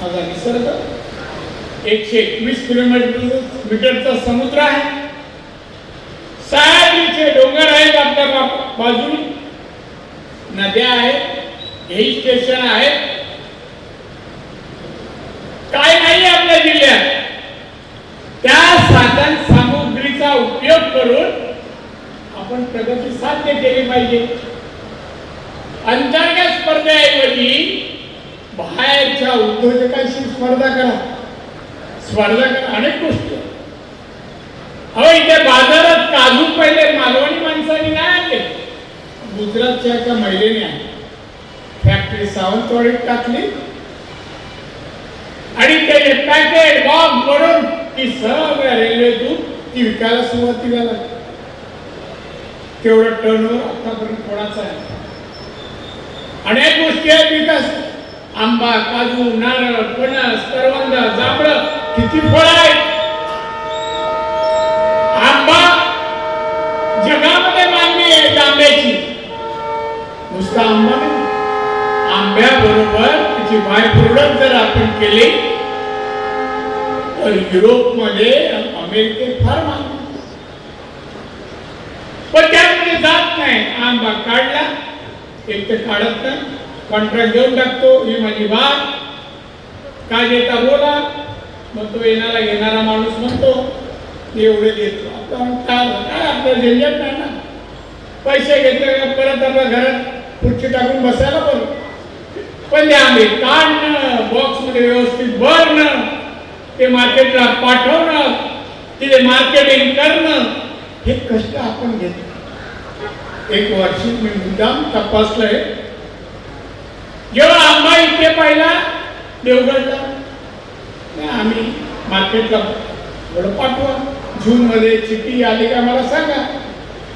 माझा निसर्ग. एकशे एकवीस किलोमीटर मीटरचा समुद्र आहे. सह्याद्रीचे डोंगर आहेत आपल्या बा- बाजूने. नद्या आहेत हिल स्टेशन आहेत. काय नाही आपल्या जिल्ह्यात. त्या साधन सामुग्रीचा उपयोग करून आपण प्रगती साध्य केली पाहिजे. अंतर्गत स्पर्धेऐवजी बाहेरच्या उद्योजकांशी स्पर्धा करा. स्पर्धा करा अनेक गोष्टी. अहो इथे बाजारात काजू पहिले मालवणी माणसाने नाही आले गुजरातच्या एका महिलेने फॅक्टरी सावंतवाडीत टाकली. आणि त्याचे पॅकेट बॉक्स भरून ती सगळ्या रेल्वेतून ती विकायला सुरुवातीला लागली. तेवढं टर्न आतापर्यंत कोणाचा आहे? अनेक गोष्टी आहेत विकास. आंबा काजू नारळ पणस करवंदा जांभळ किती फळ आहेत? आंबा जगामध्ये मागणी आहे आंब्याची. नुसता आंबा नाही. आंब्याबरोबर तिची बाय प्रोडक्ट जर आपण केले तर युरोपमध्ये अमेरिकेत फार मागणी पण त्यामध्ये जात नाही. आंबा काढला एक तर काढत नाही. कॉन्ट्रॅक्ट देऊन टाकतो ही माझी बाग काय देता बोला. मग तो येणारा घेणारा माणूस म्हणतो ते एवढे देतो आपण काय काय आपलं झंझट नाही ना? पैसे घेतले का परत आपल्या घरात खुर्ची टाकून बसायला बरं. पण ते आम्ही काढणं बॉक्समध्ये व्यवस्थित भरणं ते मार्केटला पाठवणं तिथे मार्केटिंग करणं हे कष्ट आपण घेतो. एक वर्षी मी मुद्दाम तपासलंय. जेव्हा आंबा इथे पाहिला देवगडला आम्ही मार्केटला थोडं पाठवा. जून मध्ये चिठ्ठी आली का मला सांगा.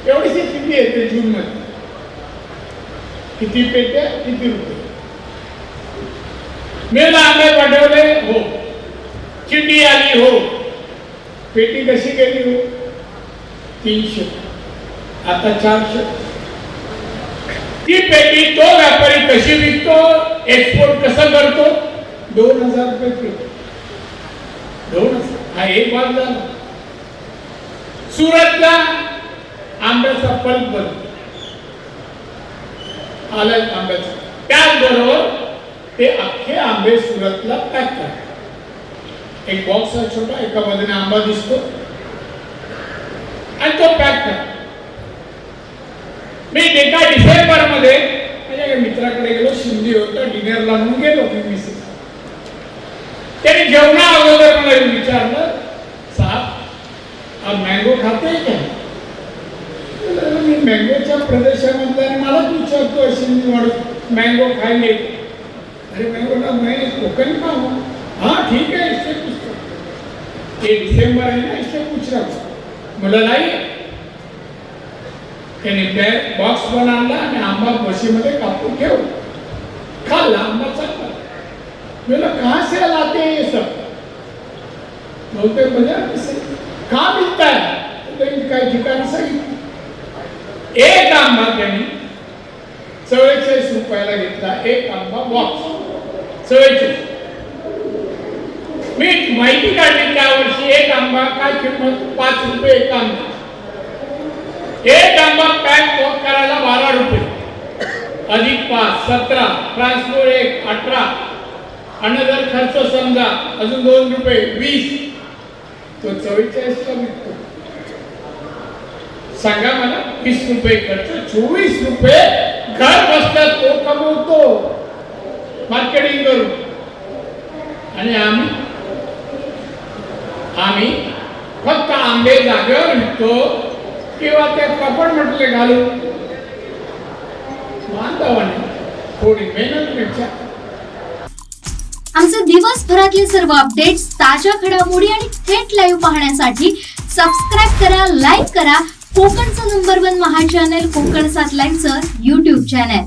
एवढीशी चिठ्ठी येते जून मध्ये. किती पेटे किती रुपये? मेला आंबे पाठवले हो. चिठ्ठी आली हो. पेटी कशी गेली हो? तीनशे. आता चारशे. ती पेटी तो व्यापारी कशी विकतो? एक्सपोर्ट कसं करतो दोन हजार रुपये पेटी दोन हजार. हा एक भाग झाला. सुरतला आंब्याचा पल्प बनतो आला आंब्याचा. त्याचबरोबर ते अख्खे आंबे सुरतला पॅक करतात. एक बॉक्स आहे छोटा एका बाजूने आंबा दिसतो. आणि तो पॅक करतो मी एका डिसेंबरमध्ये माझ्या एका मित्राकडे गेलो शिंदे होता डिनरला म्हणून गेलो मी मिसेस त्याने जेवणा अगोदर मला विचारलं साहेब आप मँगो खाते का? मी मँगोच्या प्रदेशामधला आणि मलाच विचारतो शिंदे वाढत मँगो खायले अरे मँगो ना मैं कोकण का हूँ हाँ ठीक है इससे पूछता ये डिसेंबर है ना इससे रहा हूँ मला लाईये त्याने बॅग बॉक्स पण आणला आणि आंबा बशीमध्ये कापून ठेव खाल्ला आंबा चालला म्हणलं का से लाते सर ये सब बोलते बाजार मिलता है त्यांनी काही ठिकाणी सांगितलं. एक आंबा त्यांनी चव्वेचाळीस रुपयाला घेतला. एक आंबा बॉक्स चव्वेचाळीस. मी माहिती काढली त्या वर्षी एक आंबा काय किंमत? पाच रुपये एक आंबा. एक आंबा पॅक बॉक करायला बारा रुपये. अधिक पाच सतरा ट्रान्सपोर्ट एक अठरा. आणि जर खर्च समजा अजून दोन रुपये वीस. तो चव्वेचाळीसला विकतो सांगा मला वीस रुपये खर्च चोवीस रुपये घर बसल्या तो कमवतो. मार्केटिंग करून आणि आम्ही आम्ही फक्त आंबे जागेवर विकतो. किंवा ते कपड म्हटले घालून बांधवाने थोडी मेहनत विचार आमचे दिवसभरातले सर्व अपडेट्स ताज्या घडामोडी आणि थेट लाईव्ह पाहण्यासाठी सबस्क्राईब करा लाईक करा. कोकणचं नंबर वन महा चॅनल कोकण सात लाईव्हचं युट्यूब चॅनल